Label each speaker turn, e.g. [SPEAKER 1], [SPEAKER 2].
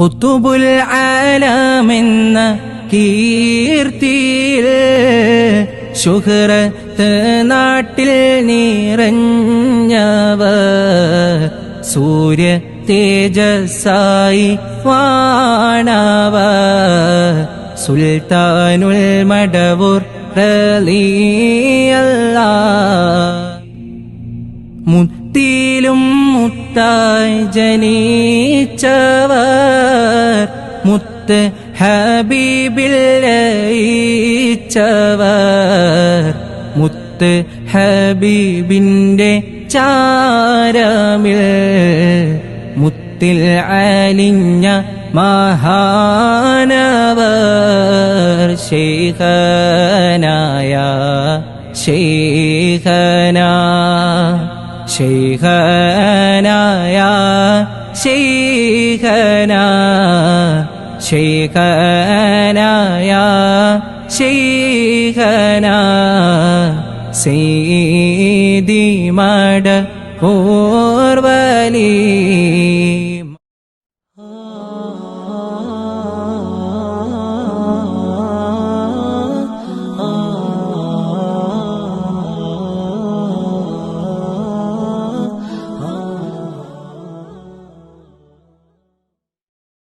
[SPEAKER 1] കുത്തുബുൽ ആലമെന്ന കീർത്തിയിൽ ശുഹറത്ത് നാട്ടിൽ നിറഞ്ഞവർ സൂര്യ തേജസായി വാണവ. സുൽത്താനുൽ മടവൂർ റലിയല്ല മുത്തിലും മുത്തായി ജനിച്ചവർ മുത്ത് ഹബീബിൽ ലയിച്ചവർ മുത്ത് ഹബീബിന്റെ ചാരമിൽ മുത്തിൽ അലിഞ്ഞ മഹാനവർ ശേഖനായ ശേഖന ശേഖനായ ശൈഖന श्रीखनाया श्रीखना श्रीदि मड पूर्वली